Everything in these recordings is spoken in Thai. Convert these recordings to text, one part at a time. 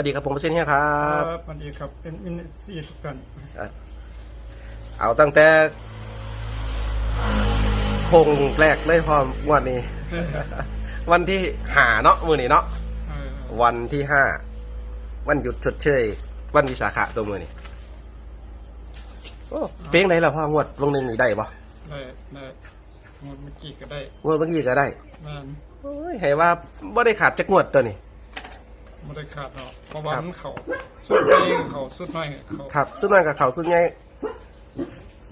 วัสดีครับผมเปอร์เซ็นต์เฮียครับสวัสดีครับเป็นมินซีทุกท่านเอาตั้งแต่โคงแรกเลยพร้อมงวันนี้วันที่หาเนาะมือนี้เนาะเออวันที่ห้าวันหยุดชดเชย วันวิสาขะตัวมือนี่โอ้เพลงไหนล่ะพ่องวดวงหนึ่งนี่ได้ปะได้ได้หมดเมื่อกี้ก็ได้งวดเมื่อกี้ก็ได้ แม่นโอ้ยให้ว่าบ่ได้ขาดจักงวดตัวนี้ ไม่ได้ขาดหรอกเพราะว่ามันเขาสุดใหญ่เขาสุดน้อยเขาครับสุดน้อยกับเขาสุดใหญ่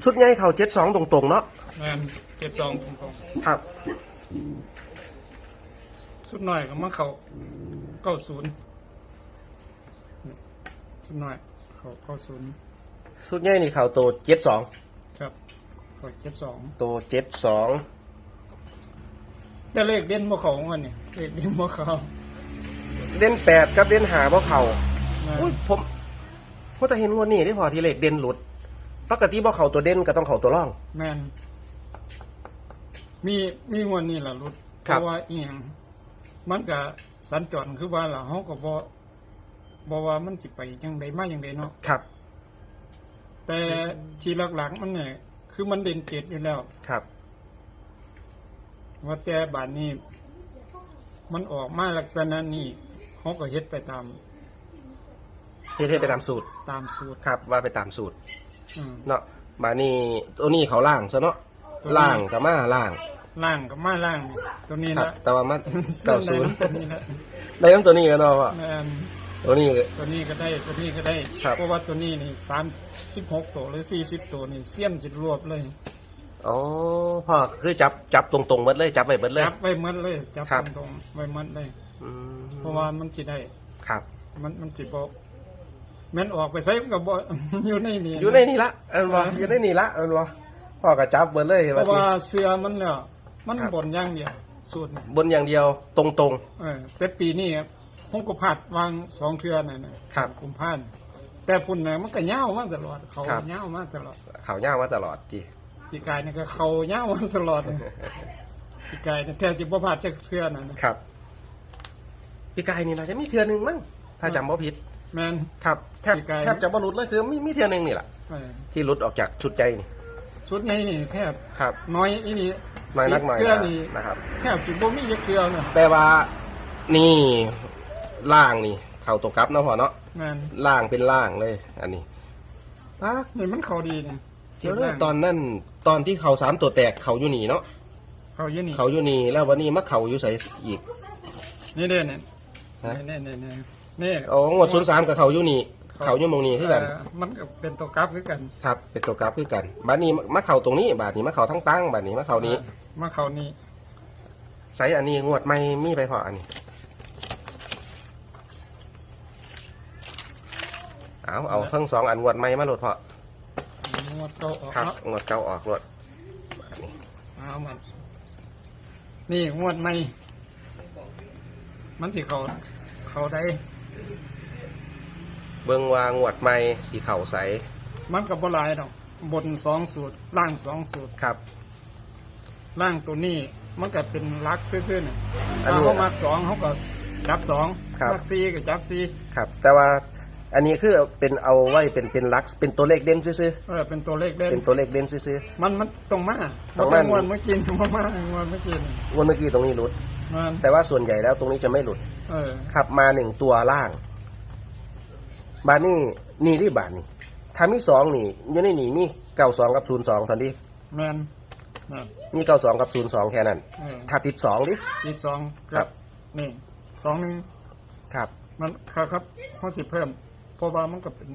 สุดใหญ่เขาเจ็ดสองตรงๆเนาะแม่นเจ็ดสองผมเขาครับ สุดน้อยก็มาเขาเก้าศูนย์สุดน้อยเขาเก้าศูนย์สุดใหญ่นี่เขาโตเจ็ดสองครับเขาเจ็ดสองโตเจ็ดสองแต่เลขเด่นบ่เขาของมันนี่เลขเด่นบ่เขา เด่นแปดกับเด่นหาเพราะเขาแม่นอุ้ยผมเพราะแต่เห็นงวดนี้ที่พอที่เลขเด่นหลุดปกติบ่เขาตัวเด่นก็ต้องเขาตัวร่อง แม่นมีมีงวันนี้ล่ะรุดเพครับ ราะว่าอีหยังมันก็สัญจรคือว่าล่ะเฮาก็บ่บ่ว่ามันสิไปจังไดมาจังไดเนาะครับแต่ที่หลักๆมันเนี่ยคือมันเด่นเกตอยู่แล้ว ครับ ว่าแต่บาดนี้ มันออกมาลักษณะนี้ เฮาก็เฮ็ดไปตามเฮ็ดให้ไปตามสูตรตามสูตรครับว่าไปตามสูตรอืมเนาะมานี่ตัวนี้เขาล่างซะเนาะตัวนี้ล่างกับมาล่างล่างกับมาล่างนี่ตัวนี้ครับ ละแต่ว่ามาเส้เก้านใดศูนย์น้ำตัวนี้ละได้น้ำตัวนี้กันเนาะพ่อแม่นตัวนี้ก็ตัวนี้ก็ได้ตัวนี้ก็ได้ ครับ เพราะว่าตัวนี้นี่สามสิบหกตัวหรือสี่สิบตัวนี่เสี้ยนจิตรวบเลยอ๋อพ่อคือจับจับตรงๆหมดเลยจับไปหมดเลย จับไว้หมัดเลยจับครับ ตรงๆไว้หมัดเลย อืมเพราะว่ามันจิได้ ครับ มันมันจิบอกแม่นออกไปใส่มันก็บ่อยู่ในนี้อยู่ในนี่ละเอันวะอยู่ในนี่ละเอันวะพ่อก็จับหมดเลยเพว่าราะว่าเสือมันเนี่ยมันครับ บนอย่างเดียวสูตรนี่บนอย่างเดียวตรงเออแต่ปีนี้ผมก็พลาดวางสองเทือน่ะนะครับ กุมภาพันธ์แต่พุ่นน่ะมันก็ยาวมาตลอด เขาครับยาวมาตลอดๆเขาย่างมาตลอดจีปีกายนี่ก็เขายาวมาตลอดเลยปีกายนี่แทบจะบ่พลาดจักเทือน่ะนะครับ พี่กายนี่นะจะมีเทือหนึ่งมั้งถ้าจำบ่ผิดแม่นครับแทบพี่กาย แทบจะบ่หลุดเลยคือมีมีเทือหนึ่งนี่แหละเออที่หลุดออกจากชุดใจนี่ชุดนี้นี่แทบครับน้อยอีนี่น้อยนักหน่อยเทือนะนี่นะครับ แทบจะบ่มีจักเทือน่ะแต่ว่านี่ล่างนี่ เข่าตกกลับเนาะพ่อเนาะแม่นล่างเป็นล่างเลย อันนี้ปักนี่มันเขาดีนี่เดี๋ยวนะตอนนั้นตอนที่เขาสามตัวแตกเขาอยู่นี่เนาะเขาอยู่นี่เขาอยู่นี่แล้ววันนี้มาเขาอยู่ใส่อีกนี่เด้เนี่ยฮะ นี่นี่นี่นี่โอ้งวดศูนย์สามกับเขาอยู่นี่เขาอยู่หมองนี้คือกันเอ่อมันก็เป็นตัวกราฟคือกันครับ เป็นตัวกราฟคือกันบาดนี้มาเข่าตรงนี้ บาดนี้มาเข่าทั้งตั้งบาดนี้มาเข่านี้มาเขานี่ใส่อันนี้งวดไม่มีไปพออันนี้ เอาเอาทั้งสองอันงวดไม่มาโหลดพองวดเก่าออกครับเนาะงวดเก่าออกโหลดอันนี้เอามันนี่งวดใหม่ มันสิเขาเขาได้ เบิ้งว่างวดไม่สีเข่าใสมันกับบ่หลายดอกบนสองสูตร ล่างสองสูตร ครับ ล่างตัวนี้ มันก็เป็นลักซื่อๆเนี่ยอันถ้านี้เขามักสองเขาก็จับสองครับ มักสี่ก็จับสี่ครับ แต่ว่าอันนี้คือเป็นเอาไว้เป็นเป็นลักษณ์เป็นตัวเลขเด่นซื่อเออเป็นตัวเลขเด่ๆนเป็นตัวเลขเด่นซื่อ มันมันตรงมาตรงนั้นงวดเมื่อกี้มามางวดเมื่อกี้นี่ๆงวดเมื่อกี้ตรงนี้หลุดมัน แต่ว่าส่วนใหญ่แล้วตรงนี้จะไม่หลุดเออ ขับมาหนึ่งตัวล่าง บานนี่นี่ที่บานนี่ถ้ามีสองนี่อยู่ในนี่มีเก้าสองกับศูนย์สองทันทีแมนแมนมีเก้าสองกับศูนย์สองแค่นั้น เออถ้าติดสองดิ อีกสองครับนี่สองหนึ่งครับ มันครับครับเขาสิเพิ่ม เพราะว่ามันก็เป็น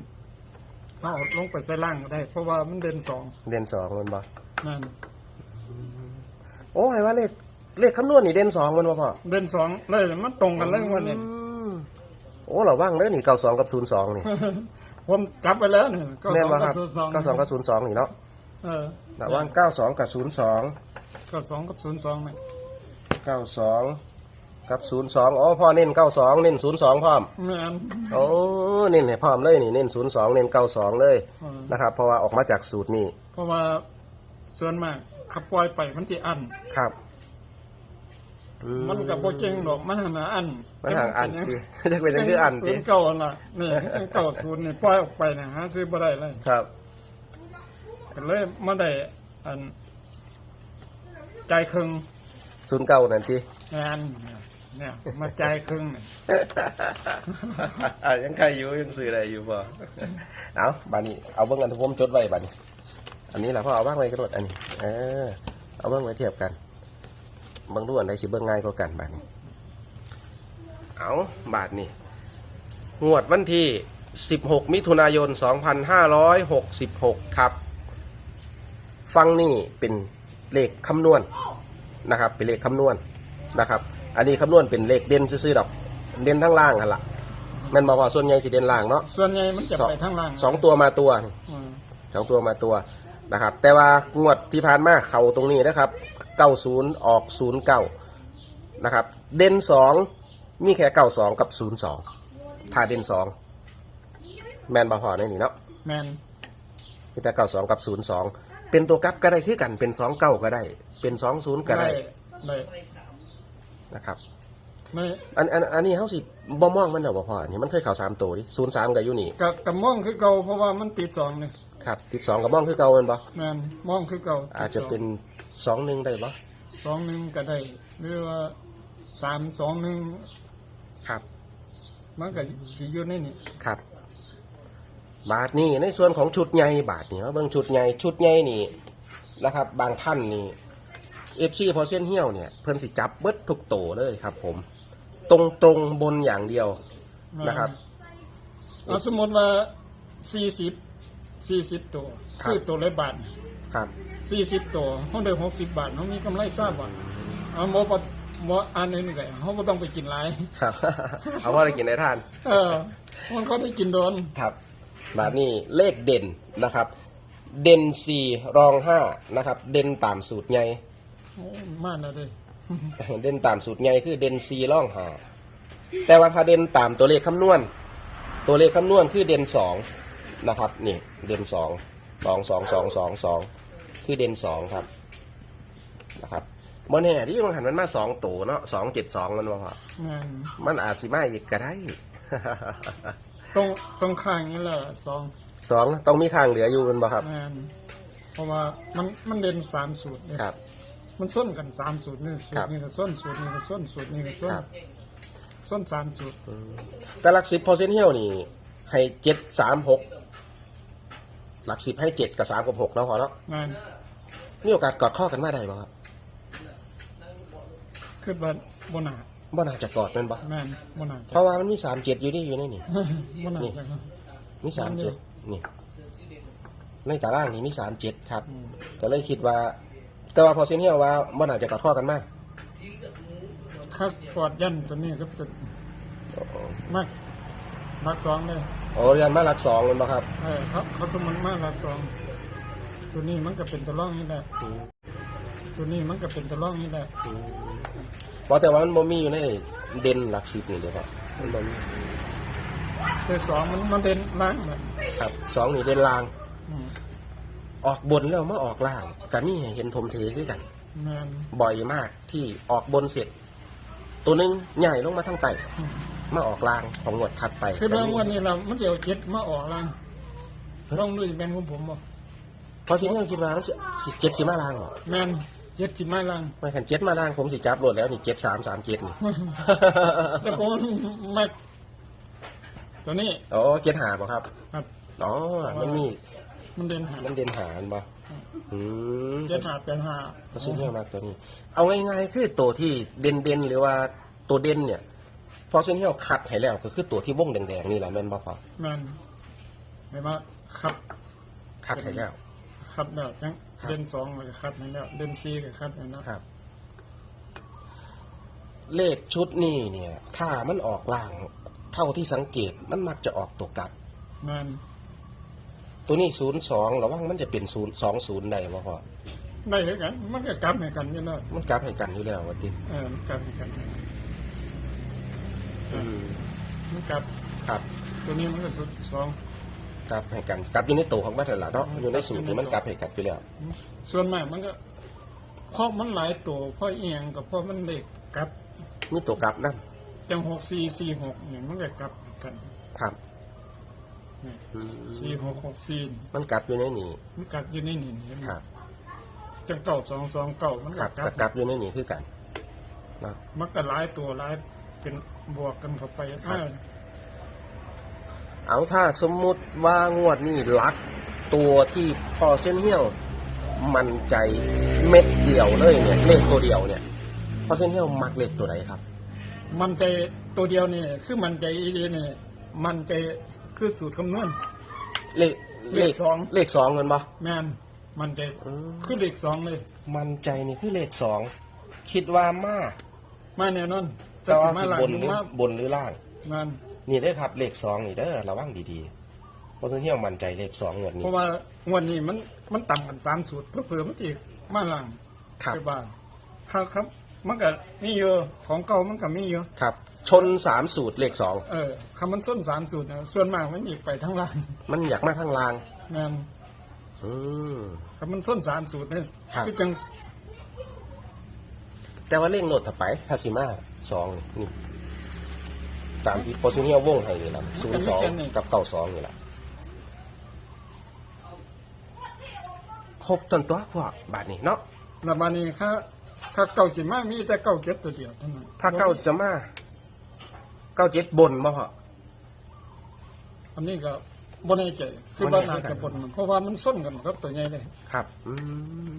เราเอาลงไปใส่ล่างก็ได้ เพราะว่ามันเด่นสองเด่นสองมันบ่นั่นโอ้ยว่าเลข เลขคำนวณนี่เด่นสองมันบ่พอเด่นสองเลยมันตรงกันเลยวันนี้อืมโอ้เราว่างเลยนี่เก้าสองกับศูนย์สองนี่ผมจับไปแล้วเนี่ยก็แน่สนองบ่คกัรับบศูนย์สองเก้าสองกับศูนย์สองนี่เนาะเออระว่างเก้าสองกับศูนย์สองก็สองกับศูนย์สองเนี่ยเก้าสองกับศูนย์สองอ๋อพ่อเน้นเก้าสองเน้นศูนย์สองพร้อมแมนโอ้เน้นให้พร้อมเลยนี่เน้นศูนย์สองเน้นเก้าสองเลยเออนะครับเพราะว่าออกมาจากสูตรนี้เพราะว่าส่วนมากขับปล่อยไปมันจะอันครับอื มมันก็บ่เก่งดอกมันหาอันมันห่างอันจัที่จะเป็นยังคืออันศูที่นย์เก่าล่ะนี่เก่าศูนย์นี่ปล่อยออกไปนะหาซื้อบ่ได้เลยครับก็เลยมาได้อันจ่ายครึ่งศูนย์เก้านั่นที่งานเนี่ยมาจ่ายครึ่งนี่อะยังใครอยู่ยังซื้ออะไรอยู่บ่เอาบานี้เอาเบิ่งกันทุกผมจดไว้บานี้อันนี้แหละพ่อเอาบ้างไว้กระโดดอันนี้เออเอาเบิ่งไว้เทียบกัน เบิ่งดูอันใดสิเบิ่งง่ายกว่ากันบาดนี้เอาบาทนี้งวดวันที่ 16 มิถุนายน 2566 ครับ ฟังนี่เป็นเลขคำนวณนะครับ เป็นเลขคำนวณนะครับ อันนี้คำนวณเป็นเลขเด่นซื่อๆดอก เด่นทั้งล่างหันละมันบอกว่าส่วนใหญ่สิเด่นล่างเนาะ ส่วนใหญ่มันจะไปทางล่างสองตัวมาตัวสองตัวมาตัวนะครับ แต่ว่างวดที่ผ่านมาเข่าตรงนี้นะครับ 90ออก09นะครับเด่น2มีแค่92กับ02ถ้าเด่น2แมนบาพอในนี่เนาะแมนมีแต่92กับ02เป็นตัวกลับก็ได้คือกันเป็น29ก็ได้ เป็น20ก็ได้ได้นะครับไม่อันอันอันนี้เขาสิบ่มองมันเหรอบ่พออันนี้มันเคยเข่าสามตัวดิ03กับอยู่นี่กับกับมองคือเก่าเพราะว่ามันติดสองนี่ครับติดสองกับมองคือเก่าแมันบ่แมนมองคือเก่าอาจจะเป็น สองหนึ่งได้บ่สองหนึ่งก็ได้หรือว่าสามสองหนึ่งครับ มันก็สิอยู่ในนี่ครับ บาทนี่ในส่วนของชุดใหญ่บาทนี่ว่าเบิ่งชุดใหญ่ชุดใหญ่นี่นะครับ บางท่านนี่เอฟซีพอเส้นเหี้ยวเนี่ยเพิ่นสิจับเบิดทุกโตเลยครับ ผม ตรงตรงๆบนอย่างเดียวแม่นนะครับเอาสมมติว่าสี่สิบสี่สิบตัวครับซื้อตัวละบาท ครับ สี่สิบตัวเขาได้หกสิบบาทเขามีกำไรทราบบาทเอาโมปโมอันนี้นี่ไงเขาไม่ต้องไปกินหลาย ครับ เอาว่าอะไรกินได้ทาน เออ มันเขาได้กินโดน ครับบาทนี่เลขเด่นนะครับ เด่นสี่รองห้านะครับ เด่นตามสูตรใหญ่โอ้มากนะเลยเด่นตามสูตรใหญ่คือเด่นซีร่องหาแต่ว่าถ้าเด่นตามตัวเลขคำนวณ ตัวเลขคำนวณคือเด่นสองนะครับ นี่เด่นสองสองสองสองสองสอง คือเด่นสองครับนะครับบนแห่ที่มันหันมันมาสองตัวเนาะสองเจ็ดสองมันว่าพองานมันอาจสิมาอีกก็ได้ ตรงตรงข้างนี่แหละสองสองต้องมีข้างเหลืออยู่มันบ่ครับงานเพราะว่ามันมันเด่นสามสูตรเนี่ยครับ มันส้นกันสามสูตรนี่สูครัตบรนี้ก็ส้นสูตรนี้ก็ส้นสูตรนี้ก็ส้นครับส้นสามสูตรอืมแต่หลักสิบพอเซนเฮียวนี่ ให้เจ็ดสามหก หลักสิบให้เจ็ดกับสามกับหกเนาะพอเนาะงานมีโอกาสกอดข้อกันมาได้บ่ครับคือว่าบนาบ่น่าจะกอดแมันบ่แม่นบนาเพราะว่ามันมีสามเจ็ดอยู่นี่อยู่ในนี่ บนานี่เลยครับ มีสามเจ็ดนี่ ในตารางนี่มีสามเจ็ดครับ อืม ก็เลยคิดว่า แต่ว่าพอเซนเฮียวว่าบ่น่าจะกอดข้อกันมากครับกอดยันตัวนี้ก็ตัวมากรักสองเลย โอ้เรียนมาหลักสองแมันบ่ครับ เออเขาเขาสมมันมากรักสองตัวนี้มันก็เป็นตัวร่องนี่แหละอืมตัวนี้มันก็เป็นตัวร่องนี่แหละอืมเพราะแต่ว่ามันบ่มีอยู่ในเด่นหลักสิบนี่เด้อครับมันบ่มีตัวสองมันมันเด่นล่างแบบครับสองนี่เด่นลาง อืมออกบนแล้วมาออกล่างกันนี่เห็นทมเทคือกัน แม่นบ่อยมากที่ออกบนเสร็จ ตัวหนึงใหญ่ลงมาทั้งไต อืม มาออกล่างของงวดถัดไปคือก็บางมีวันนี้เรามันจะเอาเจ็ดมาออกล่างต้องดูจะเป็นของผมบ่พอสิเนี่ยคิดว่ามันสิสิเจ็ดสิมาล่างเหรอแม่นเจ็ดสิบไม้ล่างไม่ขันเจ็ดมาล่างผมสิจับรวดแล้วนี่เจ็ดสามสามเจ็ดนี่แต่ผมไม่ตัวนี้อ๋อเจ็ดหาบ่ครับ ครับอ๋อมันมีมันเด่นหามันเด่นหามันบ่อืมเจ็ดหาเป็นหาก็ซื้อเยอะมากตัวนี้ เอาง่ายๆคือตัวที่เด่นเด่นๆหรือว่าตัวเด่นเนี่ย พอเส้นที่เราคัดให้แล้วก็คือตัวที่วงแดงๆนี่แหละแม่นบ่พอแม่นไม่ว่าคัดคัดให้แล้วคัดแบบยังครับเด่นสองเลยคัดนี่แล้วเด่นสี่ก็คัดนี่แล้วครับ เลขชุดนี้เนี่ย ถ้ามันออกล่าง เท่าที่สังเกตมันมักจะออกตัวกลับแม่นตัวนี้ศูนย์สองระวังมันจะเป็นศูนย์สองศูนย์ได้บ่พอได้เลยกัน มันก็กลับให้กันอยู่แล้วมันกลับให้กันอยู่แล้วว่าติเออมันกลับให้กันอื มมันกลับครับ ตัวนี้มันก็สุดสองกลับให้กันกลับอยู่ในตัวของมันนั่นล่ะเนาะอยู่ในสูตรนี่มันกลับให้กันอยู่แล้วส่วนมากมันก็เพราะมันหลายตัวเพราะเอียงกับเพราะมันเล็กกลับมีตัวกลับนํจังหกสี่สี่หกนี่มันก็กลับกันครับนี่อืมสี่หกหกสี่มันกลับอยู่ในนี่มันกลับอยู่ในนี่เห็นไหมครับจังเก่าสองสองเก่ามันคก็รับกลัก็บกลับอยู่ในนี่คือกันเนาะมันก็หลายตัวหลาย เป็นบวกกันเข้าไปอ่าเอาถ้าสมมุติว่างวดนี้ลัก ตัวที่พอเส้นเหี้ยว มันใจเม็ดเดียวเลยเนี่ยเลขตัวเดียวเนี่ยพอเส้นเหี้ยวมักเลขตัวไหนครับ มันใจตัวเดียวนี่คือมันใจอีเดียนี่มันใจคือสูตรคำนวณเลขเลขสองเลขสองเงินปะแมนมันใจอืมคือเลขสองเลย มันใจนี่คือเลขสองคิดว่ามากมาแน่นอน แต่ว่ามาสิหลังบนหรือมาบนหรือล่าง มันนี่เด้อครับ เลขสองนี่เด้อระวังดีๆเพราะเส้นเหี้ยวมันใจเลขสองงวดเพนี้ราะว่างวันนี้มันมันต่ำกันสามสูตรเพื่อเผื่อมันตีมาหลังครับไปบ้านครับครับ มันก็มีเยอะของเก่ามันก็มีเยอะครับ ชนสามสูตรเลขสองเออคำมันส้นสามสูตรนะส่วนมากมันอีกไปทั้งล่าง มันอยากมาทางล่างแมนอืมคำมันส้นสามสูตรเนี่ยครับคือจังแต่ว่าเร่งโหลดถัดไปทาซิมา สองนี่ตามที่โพซิเนียววงให้นี่แหละศูนย์สองกับเก้าสองนี่แหละครบต้นตัวพวกบาทนี้เนาะระบานี้ค่าค่าเก่าสิมามีแต่เก่าเก็บตัวเดียวเท่านั้นถ้าเก้าจะมาเก้าเจ็ดบนบ่พออันนี้ก็บนในใจคือบ่ว่าแน่น่าคือกันจะบนมันเพราะว่ามันส้นกันครับตัวใหญ่เลยครับอืม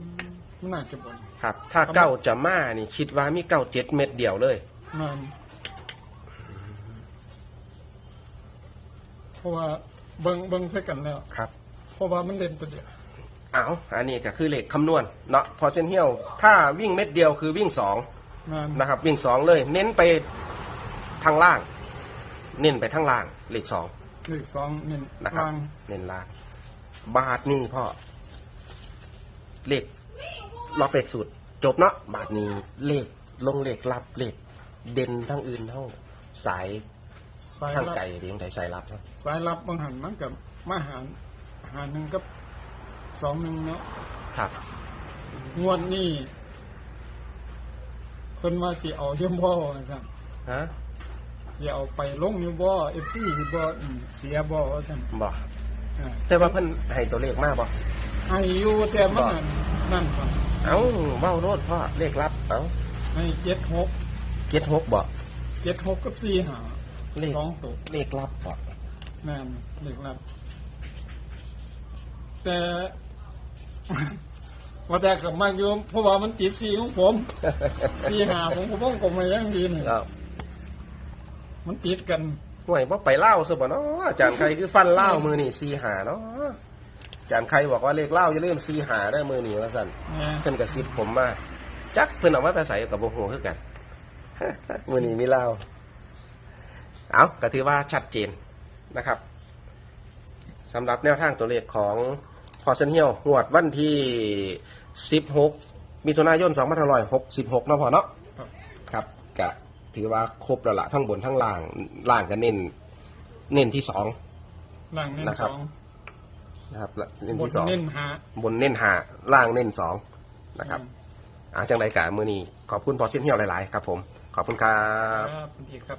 มันน่าจะบนครับ ถ้าเก้าจะมานี่ คิดว่ามีเก้าเจ็ดเม็ดเดียวเลย มันเพราะว่าเบิ่งเบิ่งใส่กันแล้ว ครับ เพราะว่ามันเล่นตัวเดียวเอาอันนี้ก็คือเลขคำนวณเนาะพอเส้นเฮียวถ้าวิ่งเม็ดเดียวคือวิ่งสองมันนะครับ วิ่งสองเลย เน้นไปทางล่าง เน้นไปทางล่าง เลขสองเลขสองนี่นะครับล่างเน้นล่าง บาทนี่พ่อเลขล็อกเลขสุด จบเนาะบาทนี้เลขลงเลขลับเลข เด่นทั้งอื่นเท่าสายสายทางลับไก่เรียงไดสายลับเนาะสายลับบางหันมันกับมาหารหารหนึ่งกับสองหนึ่งเนาะครับ งวดนี้เพิ่นว่าสิเอาเยี่ยมบ่ว่าซั่นฮะสิเอาไปลงอยู่บ่ FC สิบ่อืมเสียบ่ว่าซั่นบ่อ่าแต่ว่าเพิ่นให้ตัวเลขมากบ่ให้อยู่แต่มันบ่นั่นนั่นก่อนเอ้าเว้าโลดพ่อเลขลับเอ้าให้เจ็ดหก เจ็ดหกบ่เจ็ดหกกับสี่หาเลขสองตัวเลขลับบ่แม่นเด็กรับ แต่ว่าแต่กับมากอยู่เพราะว่ามันติดสีของผมสีหาผมก็ต้องกลมมาอย่างดีนี่ครับมันติดกันห่วยบ่ไปเล่าซะบ่เนาะอาจารย์ใครคือฟันเล่ามือนี่ซีหาเนาะอาจารย์ใครบอกว่าเลขเล่าอย่าลืมซีหาได้อมือนี่ว่าซั่นนะเพิ่นกระซิบผมมาจักเพิ่นเอามาแต่ใส่กับบ่ฮู้คือกัน มือนี้มีเล่าเอาก็ถือว่าชัดเจนนะครับสำหรับแนวทางตัวเลขของพอเซนเฮียวหวดวันที่ 16 มิถุนายน2566เนาะพอเนาะครับครับก็ถือว่าครบแล้วละทั้งบนทั้งล่างล่างก็เน้น เน้นที่สองล่างเน้นนะครับสองนะครับและเน้นบนที่สองเน้นหาบนเน้นหาล่างเน้นสองนะครับอาจังไรกะมือนี้ขอบคุณพอเส้นเหี่ยวหลาย ๆ ครับผม ขอบคุณครับ ครับดีครับ